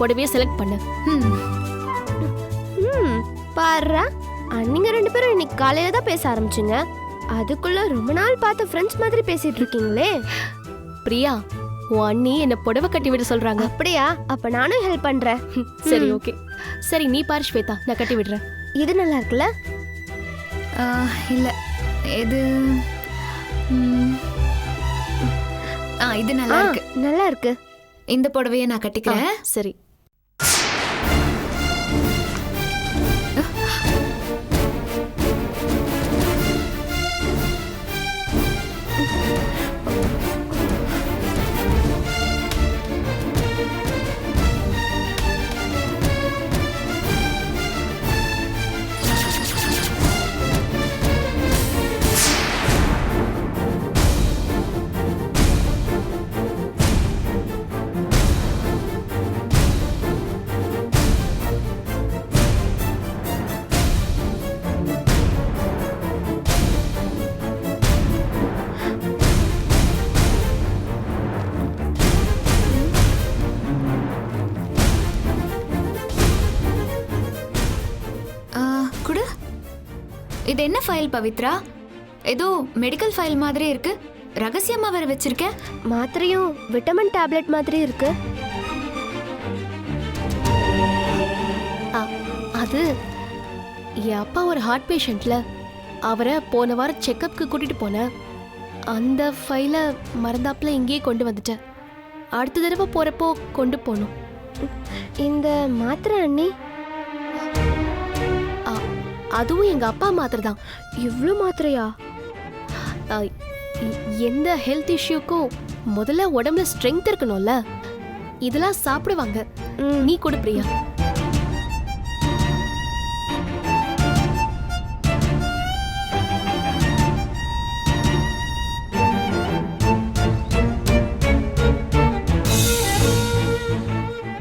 புடவைய செலக்ட் பண்ணு. ம் ம் பாருடா அண்ணிங்க ரெண்டு பேரும் இன்னைக்கு காலையில தான் பேச ஆரம்பிச்சுங்க. அதுக்குள்ள ரொம்ப நாள் பார்த்த ஃப்ரெண்ட்ஸ் மாதிரி பேசிட்டு இருக்கீங்களே. பிரியா உன் அண்ணி என்ன புடவை கட்டி விட சொல்றாங்க. அப்படியா? அப்ப நானும் ஹெல்ப் பண்றேன். சரி. ஓகே சரி நீ பாரு ஸ்வேதா நான் கட்டி விடுறேன். இது நல்லா இருக்குல்ல? இல்ல. இது ம். ஆ இது நல்லா இருக்கு. நல்லா இருக்கு. இந்த புடவைய நான் கட்டிக்கிறேன். சரி. இது என்ன ஃபைல் பவித்ரா? ஏதோ மெடிக்கல் ஃபைல் மாதிரி இருக்கு. ரகசியமா வேற வச்சிருக்க? மாத்திரையும் விட்டமின் டேப்லெட் மாதிரி இருக்கு. ஆ, அது என் அப்பா ஒரு ஹார்ட் பேஷண்ட்ல அவரை போன வாரம் செக்கப்க்கு கூட்டிட்டு போனேன் அந்த ஃபைலை மறந்தாப்புல இங்கேயே கொண்டு வந்துட்டேன் அடுத்த தடவை போறப்போ கொண்டு போகணும் இந்த மாத்திரை அண்ணி அதுவும் எங்க அப்பா மாத்திரை தான் இவ்ளோ மாத்திரையா? எந்த ஹெல்த் இஷ்யூக்கும் முதல்ல உடம்புல ஸ்ட்ரென்த் இருக்கணும்ல? இதெல்லாம் சாப்பிடுவாங்க. நீ கொடு பிரியா.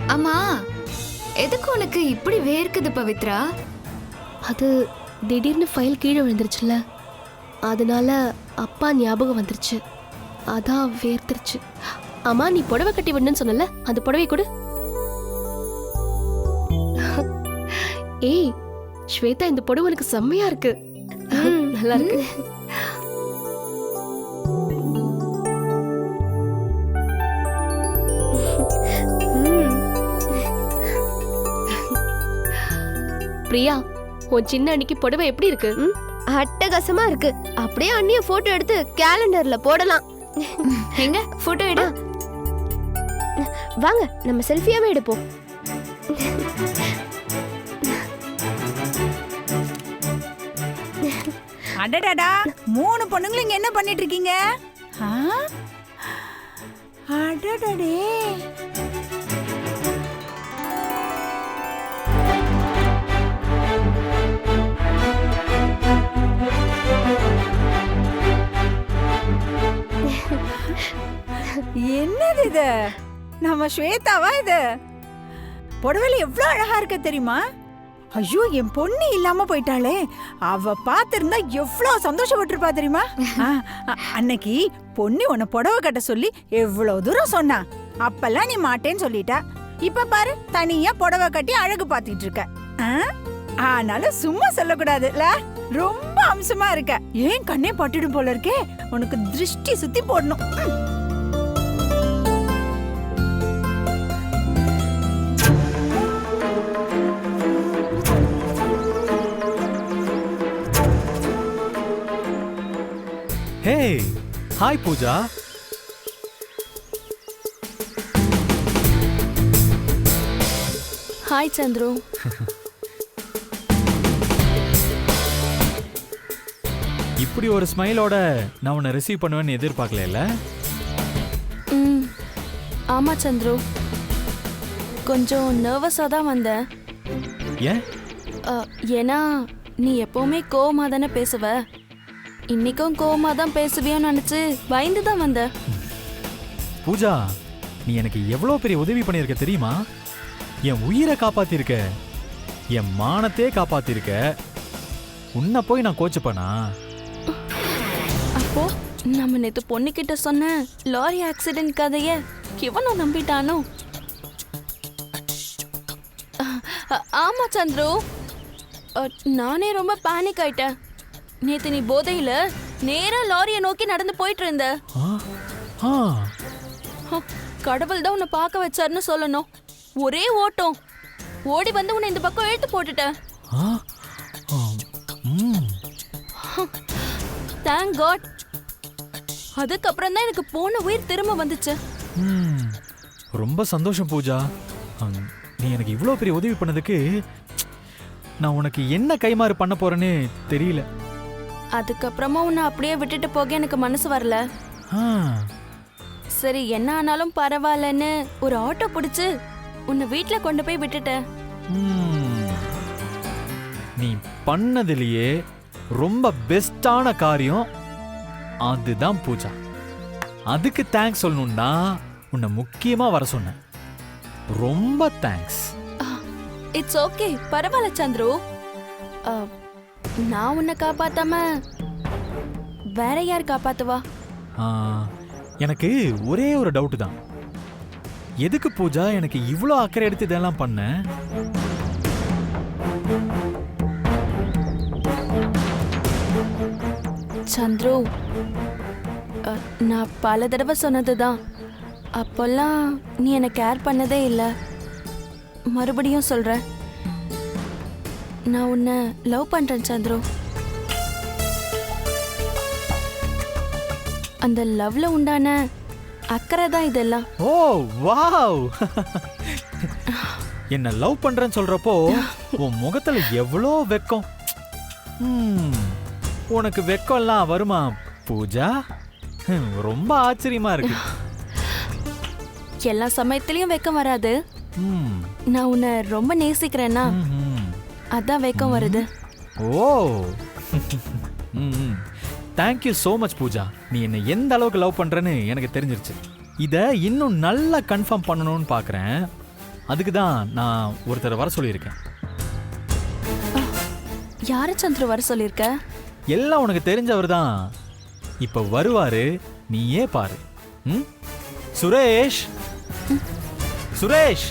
அம்மா எதுக்கு உனக்கு இப்படி வேர்க்குது பவித்ரா? அது திடீர்னு ஃபைல் கீழே விழுந்துருச்சுல்ல. அதனால அப்பா ஞாபகம் வந்துருச்சு. அதான் வேர்த்துருச்சு. அம்மா நீ புடவை கட்டி விடணும்னு சொன்னல அந்த புடவை கொடு. ஏய் ஸ்வேதா இந்த புடவை உனக்கு செம்மையா இருக்கு. நல்லா இருக்கு. பிரியா உன் சின்ன அன்னைக்கு புடவை எப்படி இருக்கு? அட்டகாசமா இருக்கு. அப்படியே அண்ணிய போட்டோ எடுத்து கேலண்டர்ல போடலாம். எங்க? போட்டோ எடு. வாங்க நம்ம செல்ஃபியாவே எடுப்போம். அடடடா மூணு பொண்ணுங்களும் இங்க என்ன பண்ணிட்டு இருக்கீங்க? ஆ? அடடடே. என்னது இது? நம்ம ஸ்வேதாவா இது? புடவைல எவ்வளவு அழகா இருக்க தெரியுமா? ஐயோ என் பொண்ணு இல்லாம போயிட்டாளே. அவ பாத்திருந்தா எவ்வளவு சந்தோஷப்பட்டிருப்பா தெரியுமா? அன்னைக்கு பொண்ணு உன்னை புடவை கட்ட சொல்லி எவ்வளவு தூரம் சொன்னா. அப்பெல்லாம் நீ மாட்டேன்னு சொல்லிட்டா. இப்ப பாரு தனியா புடவை கட்டி அழகு பாத்துட்டு இருக்க. ஆ? ஆனாலும் சும்மா சொல்லக்கூடாதுல ரொம்ப அம்சமா இருக்க. ஏன் கண்ணே பட்டுடும் போல இருக்கே? உனக்கு திருஷ்டி சுத்தி போடணும். Hey hi Pooja. Hi Chandru. இப்படி ஒரு ஸ்மைலோட நான் உன்னை ரிசீவ் பண்ணுவேன்னு எதிர்பார்க்கல ம் ஆமாம் சந்துரு. கொஞ்சம் நர்வஸாக தான் வந்தேன். ஏன்? அ, ஏன்னா நீ எப்போவுமே கோவமாக தானே பேசுவ? இன்னைக்கும் கோவமாக தான் பேசுவியோன்னு நினச்சி பயந்து தான் வந்தேன். பூஜா நீ எனக்கு எவ்வளோ பெரிய உதவி பண்ணியிருக்க தெரியுமா? என் உயிரை காப்பாத்திருக்க என் மானத்தையே காப்பாத்திருக்க உன்னை போய் நான் கோச்சுப்பேனா? அப்போ நம்ம நேற்று பொண்ணுக்கிட்ட சொன்ன லாரி ஆக்சிடென்ட் கதையை இவனும் நம்பிட்டானோ? ஆமா சந்துரு. நானே ரொம்ப பேனிக் ஆயிட்டேன். நேத்து நீ போதையில நேரா லாரியை நோக்கி நடந்து போயிட்டு இருந்த கடவுள் தான் உன்னை பார்க்க வச்சாருன்னு சொல்லணும். ஒரே ஓட்டம். ஓடி வந்து உன்னை இந்த பக்கம் இழுத்து போட்டுட்டேன். தேங்க் காட் அதுக்கப்புறம் தான் எனக்கு போன உயிர் திரும்ப வந்துச்சு. ரொம்ப சந்தோஷம் பூஜா. நீ எனக்கு இவ்வளோ பெரிய உதவி பண்ணதுக்கு நான் உனக்கு என்ன கைமாறு பண்ண போறேன்னு தெரியல. அதுக்கப்புறமா உன்னை அப்படியே விட்டுட்டு போக எனக்கு மனசு வரல. சரி என்ன ஆனாலும் பரவாயில்லன்னு ஒரு ஆட்டோ பிடிச்சு உன்னை வீட்டில் கொண்டு போய் விட்டுட்டேன். நீ பண்ணதுலயே ரொம்ப பெஸ்டான காரியம் அதுதான் பூஜா. அதுக்கு தேங்க்ஸ் சொல்லணும்னா உன்னை முக்கியமா வர சொன்னேன். ரொம்ப தேங்க்ஸ் இட்ஸ் ஓகே பரவாயில்ல சந்துரு. நான் உன்னை காப்பாத்தாம வேற யார் காப்பாத்துவா? எனக்கு ஒரே ஒரு டவுட் தான். எதுக்கு பூஜா எனக்கு இவ்வளோ அக்கறை எடுத்து இதெல்லாம் பண்ண? சந்துரு நான் பல தடவை சொன்னதுதான். அப்போல்லாம் நீ என்னை கேர் பண்ணதே இல்லை. மறுபடியும் சொல்றேன். நான் உன்னை லவ் பண்றேன் சந்துரு. அந்த லவ்ல உண்டான அக்கறை தான் இதெல்லாம். ஓ வாவ். என்ன லவ் பண்றேன்னு சொல்றப்போ உன் முகத்துல எவ்வளோ வெக்கம். உனக்கு வெக்கம்லாம் வருமா பூஜா? ரொம்ப ஆச்சரியமா இருக்கு. எல்லா சமயத்திலயும் வெக்கம் வராது. நான் உன்னை ரொம்ப நேசிக்கிறேன்னா. அதான் வெக்கம் வருது. ஓ. Thank you so much Pooja. நீ என்னை எந்த அளவுக்கு லவ் பண்றேன்னு எனக்கு தெரிஞ்சிருச்சு. இதை இன்னும் நல்லா கன்ஃபார்ம் பண்ணணும்னு பார்க்குறேன் அதுக்கு தான் நான் ஒருத்தரை வர சொல்லியிருக்கேன். யார சந்துரு வர சொல்லியிருக்க? எல்லாம் உனக்கு தெரிஞ்சவர் தான். இப்போ வருவாரு நீயே பாரு. ம்? சுரேஷ். சுரேஷ்.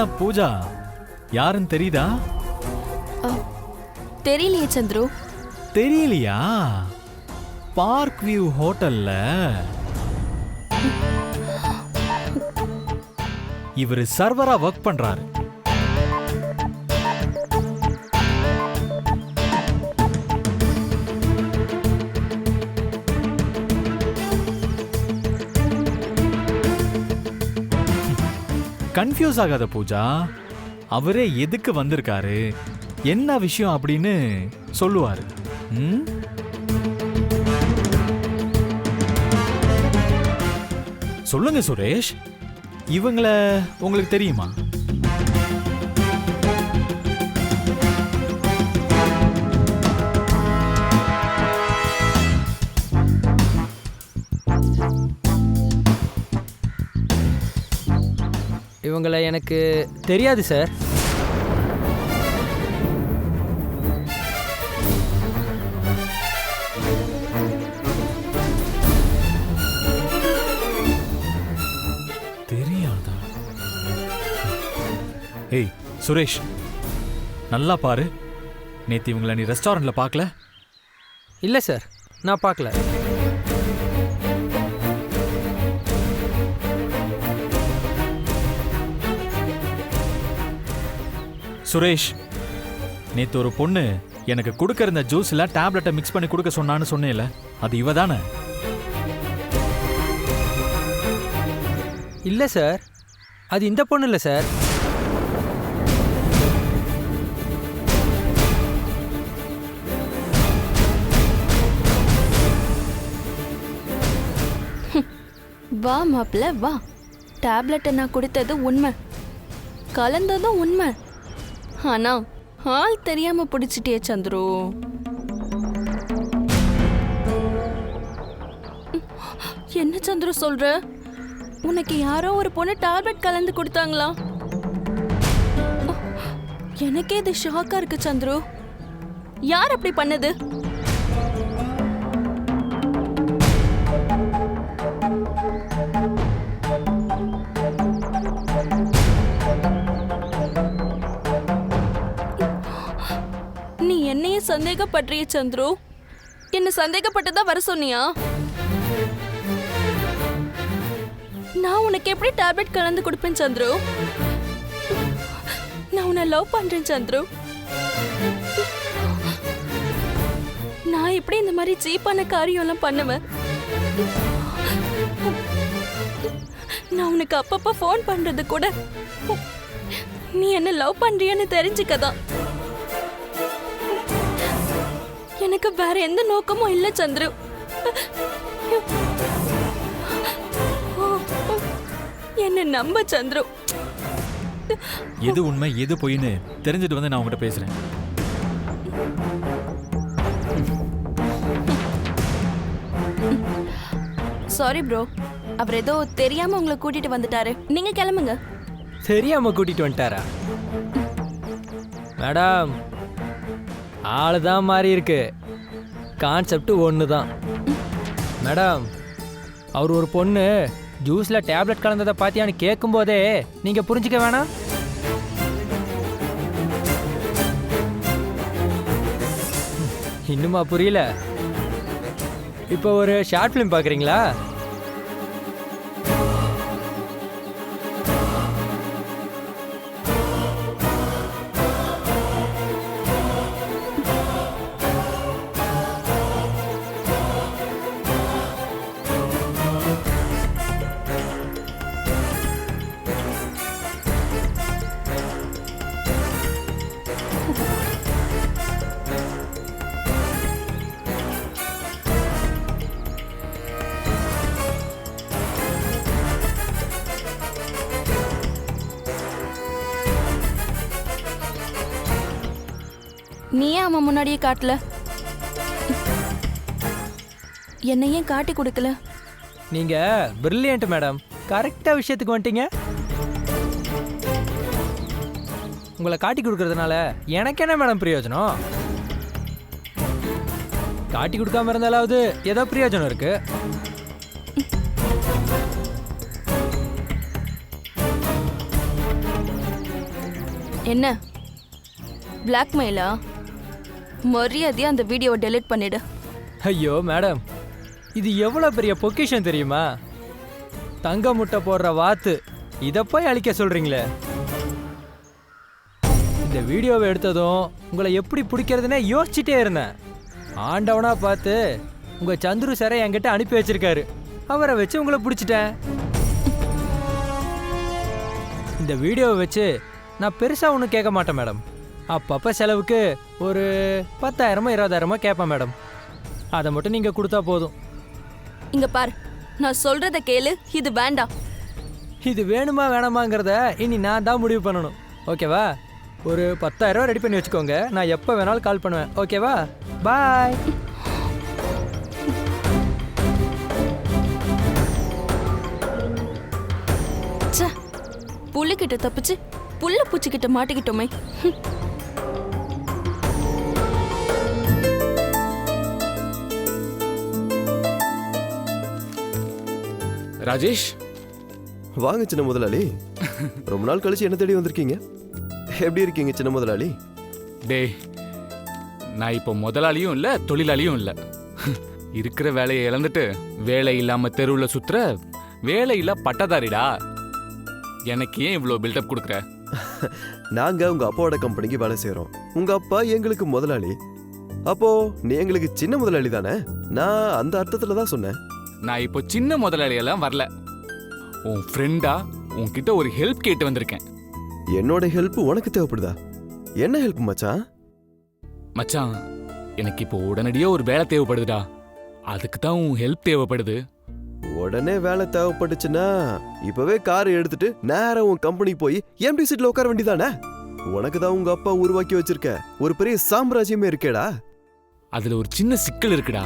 என்ன பூஜா? யாருன்னு தெரியுதா? தெரியலையே சந்துரு. தெரியலையா? பார்க் வியூ ஹோட்டல்ல இவர் சர்வரா ஒர்க் பண்றாரு. கன்ஃபியூஸ் ஆகாத பூஜா. அவரே எதுக்கு வந்திருக்காரு? என்ன விஷயம் அப்படின்னு சொல்லுவார். ம்? சொல்லுங்க சுரேஷ். இவங்கள உங்களுக்கு தெரியுமா? இவங்களை எனக்கு தெரியாது சார் தெரியாதா? ஏய் சுரேஷ் நல்லா பாரு. நேத்து இவங்கள நீ ரெஸ்டாரண்ட்ல பார்க்கல இல்லை சார் நான் பார்க்கல சுரேஷ் நேத்து ஒரு பொண்ணு எனக்கு கொடுக்க இருந்த ஜூஸ்ல டேப்லெட்டை மிக்ஸ் பண்ணி கொடுக்க சொன்னான்னு சொன்னேல அது இவ தானே? இல்லை சார். அது இந்த பொண்ணு இல்லை சார். வா மாப்பிள்ள வா. டேப்லெட்டை நான் கொடுத்தது உண்மை. கலந்ததும் உண்மை. ஆனா ஆள் தெரியாம பிடிச்சிட்டே சந்துரு. என்ன சந்துரு சொல்ற? உனக்கு யாரோ ஒரு பொண்ணு டேப்லெட் கலந்து கொடுத்தாங்களா? எனக்கே இது ஷாக்கா இருக்கு சந்துரு. யார் அப்படி பண்ணது? நீ என்னையே சந்தேகப்படுறிய சந்துரு. என்ன சந்தேகப்பட்டதா வர சொன்னியா? நான் உனக்கு எப்படி டேப்லெட் கலந்து கொடுப்பேன் சந்துரு? நான் உன்னை லவ் பண்றேன் சந்துரு. நான் எப்படி இந்த மாதிரி சீப்பான காரியம்லாம் பண்ணுவேன்? நான் உனக்கு அப்பப்போ ஃபோன் பண்றது கூட நீ என்ன லவ் பண்றியன்னு தெரிஞ்சுக்கதான். எனக்கு வேற எந்த நோக்கமும் இல்ல சந்துரு. என்ன நம்ப சந்துரு. எது உண்மை எது பொய்ன்னு தெரிஞ்சுட்டு வந்து நான் உங்ககிட்ட பேசுறேன். சாரி ப்ரோ அவர் ஏதோ தெரியாம உங்களை கூட்டிட்டு வந்துட்டாரு. நீங்க கிளம்புங்க. தெரியாம கூட்டிட்டு வந்துட்டாரா? மேடம் ஆளு தான் மாறி இருக்கு கான்செப்ட் ஒன்று தான் மேடம் அவர் ஒரு பொண்ணு ஜூஸில் டேப்லெட் கலந்ததை பார்த்தியான்னு கேட்கும்போதே நீங்கள் புரிஞ்சுக்க வேணாம். இன்னுமா புரியல? இப்போ ஒரு ஷார்ட் ஃபிலிம் பார்க்குறீங்களா? ஏன் முன்னாடியே காட்டல. என்னை ஏன் காட்டி கொடுக்கல? நீங்கள் பிரில்லியன்ட் மேடம் கரெக்டாக விஷயத்துக்கு வந்துட்டீங்க. உங்களை காட்டி கொடுக்கறதுனால எனக்கு என்ன மேடம் பிரயோஜனம்? காட்டி கொடுக்காம இருந்தாலாவது ஏதோ பிரயோஜனம் இருக்கு. என்ன? பிளாக்மெயிலா மரியாதையா அந்த வீடியோவை டெலீட் பண்ணிடு. ஐயோ மேடம் இது எவ்வளோ பெரிய பொக்கிஷன் தெரியுமா? தங்க முட்டை போடுற வாத்து. இதை போய் அழிக்க சொல்றீங்களே. இந்த வீடியோவை எடுத்ததும் உங்களை எப்படி பிடிக்கிறதுனே யோசிச்சுட்டே இருந்தேன். ஆண்டவனா பார்த்து உங்க சந்துரு சாரை என்கிட்ட அனுப்பி வச்சிருக்காரு. அவரை வச்சு உங்களை பிடிச்சிட்டேன். இந்த வீடியோவை வச்சு நான் பெருசாக ஒன்றும் கேட்க மாட்டேன் மேடம் அப்பப்போ செலவுக்கு ஒரு பத்தாயிரமோ இருபதாயிரமோ கேட்பேன் மேடம். அதை மட்டும் நீங்கள் கொடுத்தா போதும். இங்க பார். நான் சொல்றத கேளு. இது வேண்டாம். இது வேணுமா வேணாமாங்கிறத இனி நான் தான் முடிவு பண்ணணும். ஓகேவா? ஒரு பத்தாயிரம் ரெடி பண்ணி வச்சுக்கோங்க. நான் எப்போ வேணாலும் கால் பண்ணுவேன். ஓகேவா? பாய். ச்சே. புள்ளிக்கிட்ட தப்பிச்சு புள்ள பூச்சிக்கிட்ட மாட்டிக்கிட்டோமே. ராஜேஷ்? வாங்க சின்ன முதலாளி. ரொம்ப நாள் கழிச்சு என்ன தேடி வந்திருக்கீங்க? எப்படி இருக்கீங்க சின்ன முதலாளி? டேய் நான் இப்போ முதலாளியும் இல்ல தொழிலாளியும் இல்ல. இருக்கிற வேலையை இழந்துட்டு வேலை இல்லாம தெருவுல சுத்துற வேலை இல்ல பட்டதாரிடா. எனக்கு ஏன் இவ்வளோ பில்டப் கொடுக்குற? நாங்க உங்க அப்பாவோட கம்பெனிக்கு வேலை செய்றோம். உங்க அப்பா எங்களுக்கு முதலாளி. அப்போ நீ எங்களுக்கு சின்ன முதலாளி தானே? நான் அந்த அர்த்தத்துல தான் சொன்னேன். நான் இப்போ சின்ன முதலாளியெல்லாம் வரல. உன் ஃப்ரெண்டா உன்கிட்ட ஒரு ஹெல்ப் கேட்டு வந்திருக்கேன். என்னோட ஹெல்ப் உனக்கு தேவைப்படுதா? என்ன ஹெல்ப் மச்சான்? மச்சான் எனக்கு இப்போ உடனடியா ஒரு வேலை தேவைப்படுதுடா. அதுக்கு தான் உன் ஹெல்ப் தேவைப்படுது. உடனே வேலை தேவைப்பட்டுச்சுன்னா இப்பவே கார் எடுத்துட்டு நேரா உன் கம்பெனிக்கு போய் எம்டி சீட்ல உட்கார வேண்டியதானே? உனக்கு தான் உங்க அப்பா உருவாக்கி வச்சிருக்க ஒரு பெரிய சாம்ராஜ்யமே இருக்கேடா. அதுல ஒரு சின்ன சிக்கல் இருக்குடா.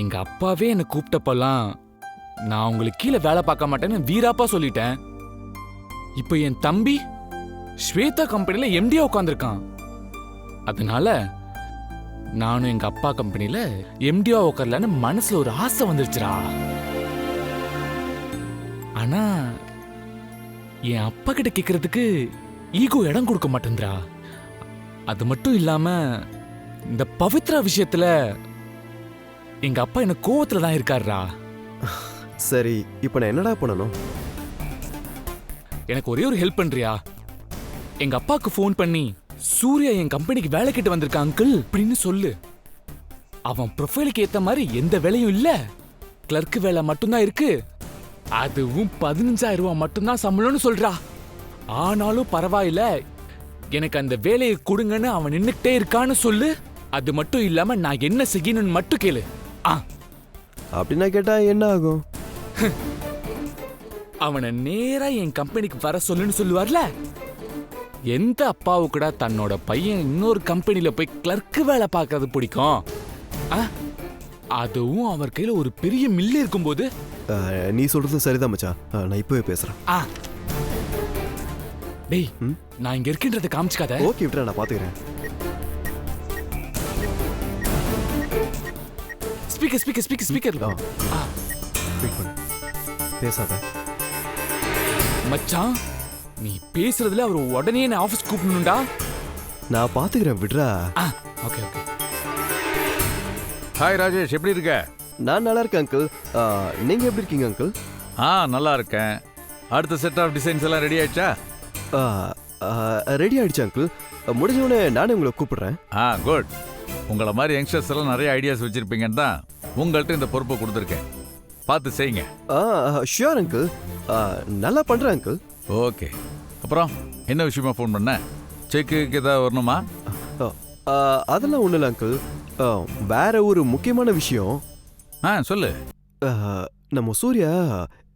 எங்க அப்பாவே என்னை கூப்பிட்டப்பெல்லாம் நான் உங்களுக்கு கீழே வேலை பார்க்க மாட்டேன்னு வீராப்பா சொல்லிட்டேன். இப்போ என் தம்பி ஸ்வேதா கம்பெனில எம்டியா உட்காந்துருக்கான் அதனால நானும் எங்க அப்பா கம்பெனியில எம்டியா உட்காரலான்னு மனசுல ஒரு ஆசை வந்துருச்சுடா. ஆனா என் அப்பா கிட்ட கேட்கறதுக்கு ஈகோ இடம் கொடுக்க மாட்டேன்றா அது மட்டும் இல்லாம இந்த பவித்ரா விஷயத்துல எங்க அப்பா என்ன கோவத்துல தான் இருக்காருடா. சரி இப்போ நான் என்னடா பண்ணணும்? எனக்கு ஒரே ஒரு ஹெல்ப் பண்றியா? எங்க அப்பாவுக்கு ஃபோன் பண்ணி சூர்யா என் கம்பெனிக்கு வேலை கிட்ட வந்திருக்கா அங்கிள் அப்படின்னு சொல்லு. அவன் ப்ரொஃபைலுக்கு ஏத்த மாதிரி எந்த வேலையும் இல்ல. கிளர்க் வேலை மட்டும்தான் இருக்கு. அதுவும் பதினஞ்சாயிரம் ரூபாய் மட்டும்தான் சம்பளம்னு சொல்றா. ஆனாலும் பரவாயில்ல. எனக்கு அந்த வேலையை கொடுங்கன்னு அவன் நின்னுக்கிட்டே இருக்கான்னு சொல்லு. அது மட்டும் இல்லாம நான் என்ன செய்யணும்னு மட்டும் கேளு. அப்படின்னா கேட்டா என்ன ஆகும்? அவனை நேரா என் கம்பெனிக்கு வர சொல்லுன்னு சொல்லுவார்ல? எந்த அப்பாவுக்குடா தன்னோட பையன் இன்னொரு கம்பெனில போய் கிளர்க்கு வேலை பார்க்கறது பிடிக்கும்? ஆ? அதுவும் அவர் கையில ஒரு பெரிய மில்லு இருக்கும்போது? நீ சொல்றது சரிதான் மச்சான். நான் இப்பவே பேசுறேன். டேய்? நான் இங்க இருக்கின்றத காமிச்சுக்காத. ஓகே விட்டுறேன் நான் பாத்துக்கிறேன். ஸ்பீக்கர் ஸ்பீக்கர் ஸ்பீக்கர் ஸ்பீக்கர் ஆ. வெயிட் பண்ணு. பேசாத. மச்சான் நீ பேசுறதுல அவர் உடனே என்ன ஆபீஸ் கூப்பிடணும்டா. நான் பாத்துக்கிறேன் விடுறா. ஆ ஓகே ஓகே ஹாய் ராஜேஷ் எப்படி இருக்க? நான் நல்லா இருக்கேன் அங்கிள் நீங்க எப்படி இருக்கீங்க அங்கிள் ஆ நல்லா இருக்கேன். அடுத்த செட் ஆஃப் டிசைன்ஸ் எல்லாம் ரெடி ஆயிடுச்சா? ரெடி ஆயிடுச்சு அங்கிள் முடிஞ்ச உடனே நானே உங்களை கூப்பிடுறேன். ஆ குட் உங்களை மாதிரி யங்ஸ்டர்ஸ் எல்லாம் நிறைய ஐடியாஸ் வச்சிருப்பீங்கன்னு தான் உங்கள்கிட்ட இந்த பொறுப்பை கொடுத்துருக்கேன். பார்த்து செய்யுங்க. ஷியோர் அங்கிள் நல்லா பண்றேன் அங்கிள் ஓகே அப்புறம் என்ன விஷயமா ஃபோன் பண்ண? செக்கு ஏதாவது வரணுமா? அதெல்லாம் ஒன்றும் இல்லை அங்கிள் வேற ஒரு முக்கியமான விஷயம். ஆ சொல்லு. நம்ம சூர்யா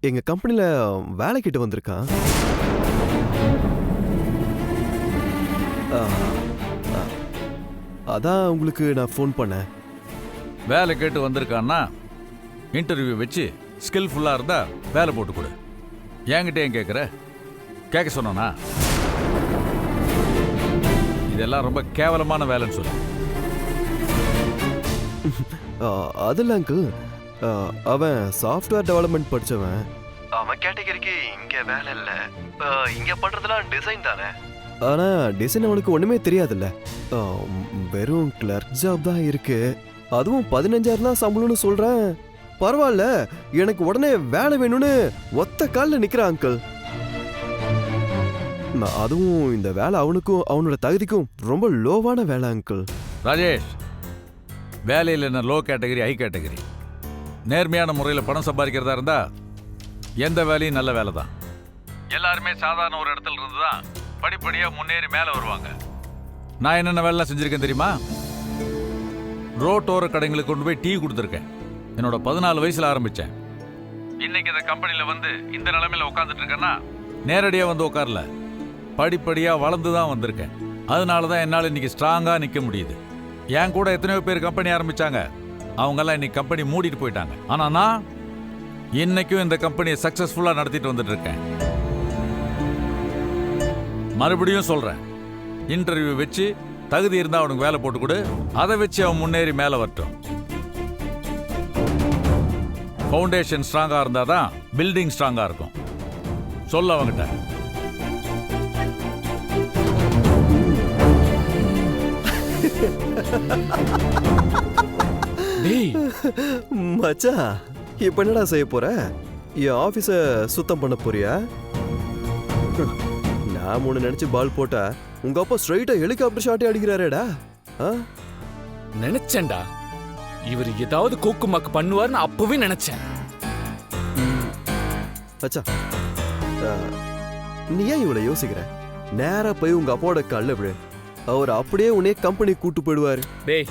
எங்க கம்பெனில வேலை கிட்ட வந்திருக்கான் அதான் உங்களுக்கு நான் ஃபோன் பண்ணேன். வேலை கேட்டு வந்திருக்கான்னா இன்டர்வியூ வச்சு ஸ்கில்ஃபுல்லாக இருந்தா வேலை போட்டு கொடு. என்கிட்ட ஏன் கேட்குற கேட்க சொன்னானா? இதெல்லாம் ரொம்ப கேவலமான வேலைன்னு சொல்லு. ஆ, அதில் அங்கிள் அவன் சாஃப்ட்வேர் டெவலப்மெண்ட் படிச்சவன். அவன் கேட்டகரிக்கு இங்க வேலை இல்ல. இங்க பண்றதெல்லாம் டிசைன் தானே? ஆனால் டிசைன் அவனுக்கு ஒன்றுமே தெரியாதுல்ல. வெறும் கிளர்க் ஜாப் தான் இருக்கு. அதுவும் பதினஞ்சாயிரம் தான் சம்பளம்னு சொல்கிறேன் பரவாயில்ல எனக்கு உடனே வேலை வேணும்னு ஒத்த காலில் நிற்கிறான் அங்கிள் அதுவும் இந்த வேலை அவனுக்கும் அவனோட தகுதிக்கும் ரொம்ப லோவான வேலை அங்கிள் ராஜேஷ் வேலையில் என்ன லோ கேட்டகரி ஹை கேட்டகரி நேர்மையான முறையில் பணம் சம்பாதிக்கிறதா இருந்தா எந்த வேலையும் நல்ல வேலை தான். எல்லாருமே சாதாரண ஒரு இடத்துல இருந்து தான் படிப்படியாக முன்னேறி மேலே வருவாங்க. நான் என்னென்ன வேலைலாம் செஞ்சுருக்கேன் தெரியுமா? ரோட்டோர கடைங்களுக்கு கொண்டு போய் டீ கொடுத்துருக்கேன். என்னோட பதினாலு வயசில் ஆரம்பித்தேன் இன்னைக்கு இந்த கம்பெனியில் வந்து இந்த நிலைமையில உட்காந்துட்டு இருக்கேன்னா? நேரடியாக வந்து உட்காரல. படிப்படியாக வளர்ந்து தான் வந்திருக்கேன். அதனால தான் என்னால் இன்னைக்கு ஸ்ட்ராங்காக நிற்க முடியுது. என் கூட எத்தனையோ பேர் கம்பெனி ஆரம்பிச்சாங்க. அவங்கெல்லாம் இன்னைக்கு கம்பெனி மூடிட்டு போயிட்டாங்க. ஆனா நான் இன்னைக்கும் இந்த கம்பெனியை சக்சஸ்ஃபுல்லா நடத்திட்டு வந்துட்டு இருக்கேன். மறுபடியும் சொல்றேன். இன்டர்வியூ வச்சு தகுதி இருந்தா அவனுக்கு வேலை போட்டு கொடு. அதை வச்சு அவன் முன்னேறி மேலே வரட்டும். ஃபவுண்டேஷன் ஸ்ட்ராங்கா இருந்தா தான் பில்டிங் ஸ்ட்ராங்கா இருக்கும். சொல்ல அவங்கிட்ட. டேய். மச்சான் இப்ப என்னடா செய்ய போற? என் ஆபீஸ சுத்தம் பண்ண போறியா? நான் ஒண்ணு நினைச்சு பால் போட்டா உங்க அப்பா ஸ்ட்ரைட்டா ஹெலிகாப்டர் ஷாட்டே அடிக்கிறாரேடா. ஆ? நினைச்சேன்டா. இவர் ஏதாவது கோக்கு மாக்கு பண்ணுவார்னு அப்பவே நினைச்சேன். ஆ, நீ ஏன் இவ்வளவு யோசிக்கிற? நேரா போய் உங்க அப்பாவோட கல்ல விடு அவர் அப்படியே உன்னைய கம்பெனி கூட்டு போயிடுவாரு. டேய்.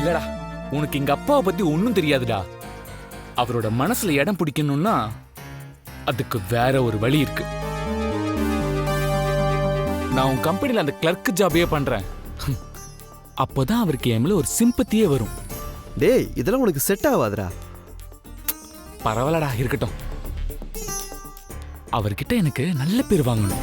இல்லடா. உனக்கு எங்க அப்பாவை பத்தி ஒன்றும் தெரியாதுடா. அவரோட மனசுல இடம் பிடிக்கணும்னா அதுக்கு வேற ஒரு வழி இருக்கு. நான் உன் கம்பெனில அந்த கிளர்க் ஜாபே பண்றேன். அப்போதான் அவருக்கு என் மேல ஒரு சிம்பத்தியே வரும். டேய் இதெல்லாம் உனக்கு செட் ஆகாதுடா. பரவாயில்லடா இருக்கட்டும். அவர்கிட்ட எனக்கு நல்ல பேர் வாங்கணும்.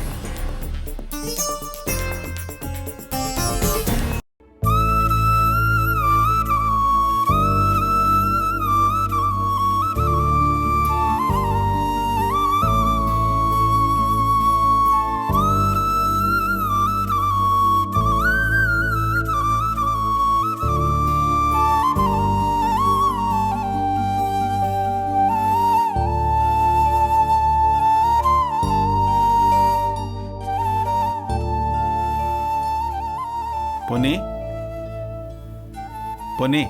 பொன்னி.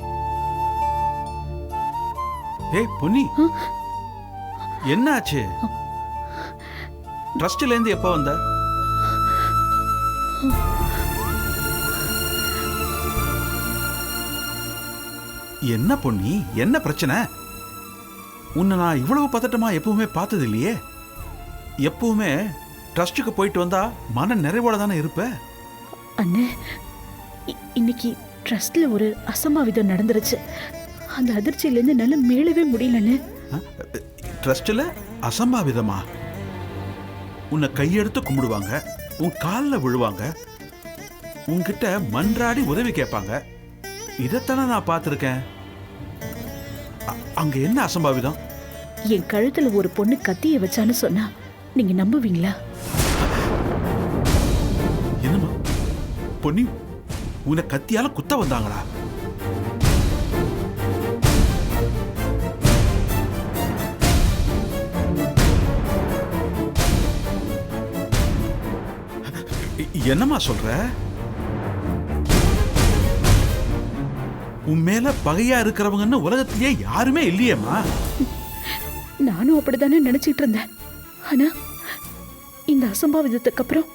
ஏய் பொன்னி. என்ன ஆச்சு ட்ரஸ்ட்ல இருந்து எப்போ வந்த? என்ன பொன்னி? என்ன பிரச்சனை? உன்னை நான் இவ்வளவு பதட்டமா எப்பவுமே பார்த்தது இல்லையே எப்பவுமே ட்ரஸ்ட்டுக்கு போயிட்டு வந்தா மன நிறைவோட தானே இருப்ப? அண்ணே இன்னைக்கு ட்ரஸ்ட்ல ஒரு அசம்பாவிதம் நடந்துருச்சு. அந்த அதிர்ச்சியிலேருந்து என்னால மீளவே முடியலண்ணே ட்ரஸ்ட்ல அசம்பாவிதமா? உன்னை கையெடுத்து கும்பிடுவாங்க உன் காலில் விழுவாங்க உன்கிட்ட மன்றாடி உதவி கேட்பாங்க. இதைத்தானே நான் பார்த்துருக்கேன். அங்க என்ன அசம்பாவிதம்? என் கழுத்துல ஒரு பொண்ணு கத்திய வச்சான்னு சொன்னா நீங்க நம்புவீங்களா? என்னம்மா? பொன்னி உன்னை கத்தியால குத்த வந்தாங்களா? என்னம்மா சொல்ற? உன் மேல பகையா இருக்கிறவங்கன்னு உலகத்திலேயே யாருமே இல்லையேம்மா. நானும் அப்படித்தானே நினைச்சிட்டு இருந்தேன். ஆனா இந்த அசம்பாவிதத்துக்கு அப்புறம்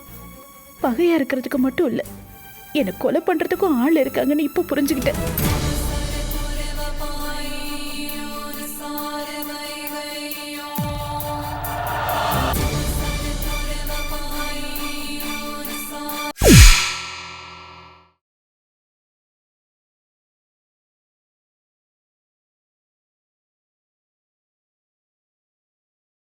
பகையா இருக்கிறதுக்கு மட்டும் இல்ல. என்னை கொலை பண்றதுக்கும் ஆள் இருக்காங்கன்னு இப்போ புரிஞ்சுக்கிட்டேன்.